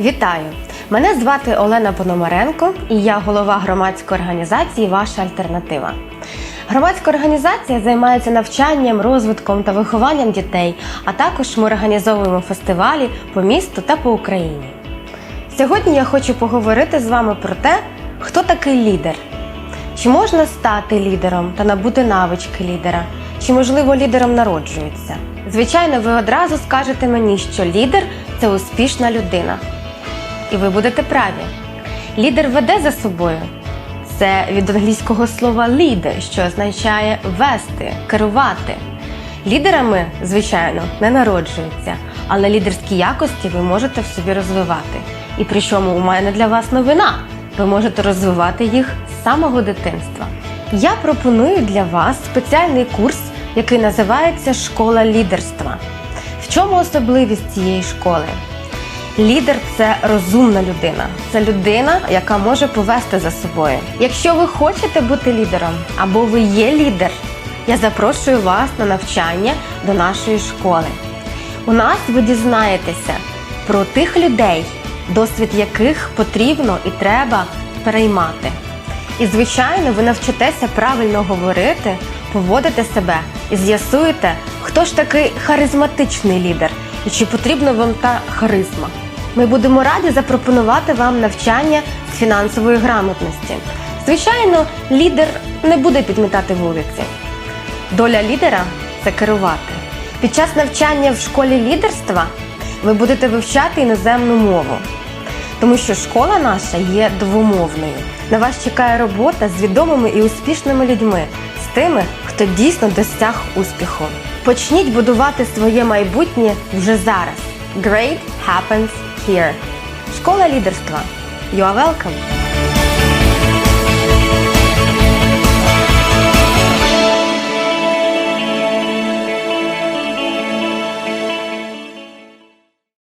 Вітаю! Мене звати Олена Пономаренко і я голова громадської організації Ваша альтернатива. Громадська організація займається навчанням, розвитком та вихованням дітей, а також ми організовуємо фестивалі по місту та по Україні. Сьогодні я хочу поговорити з вами про те, хто такий лідер. Чи можна стати лідером та набути навички лідера? Чи можливо лідером народжується? Звичайно, ви одразу скажете мені, що лідер це успішна людина. І ви будете праві. Лідер веде за собою. Це від англійського слова lead, що означає вести, керувати. Лідерами, звичайно, не народжуються, але лідерські якості ви можете в собі розвивати. І причому у мене для вас новина. Ви можете розвивати їх з самого дитинства. Я пропоную для вас спеціальний курс, який називається Школа лідерства. В чому особливість цієї школи? Лідер це розумна людина, це людина, яка може повести за собою. Якщо ви хочете бути лідером або ви є лідер, я запрошую вас на навчання до нашої школи. У нас ви дізнаєтеся про тих людей, досвід яких потрібно і треба переймати. І, звичайно, ви навчитеся правильно говорити, поводити себе і з'ясуєте, хто ж такий харизматичний лідер і чи потрібна вам та харизма. Ми будемо раді запропонувати вам навчання з фінансової грамотності. Звичайно, лідер не буде підмітати вулиці. Доля лідера це керувати. Під час навчання в школі лідерства ви будете вивчати іноземну мову, тому що школа наша є двомовною. На вас чекає робота з відомими і успішними людьми, з тими, хто дійсно досяг успіху. Почніть будувати своє майбутнє вже зараз. Great happens here. Школа лідерства. You are welcome!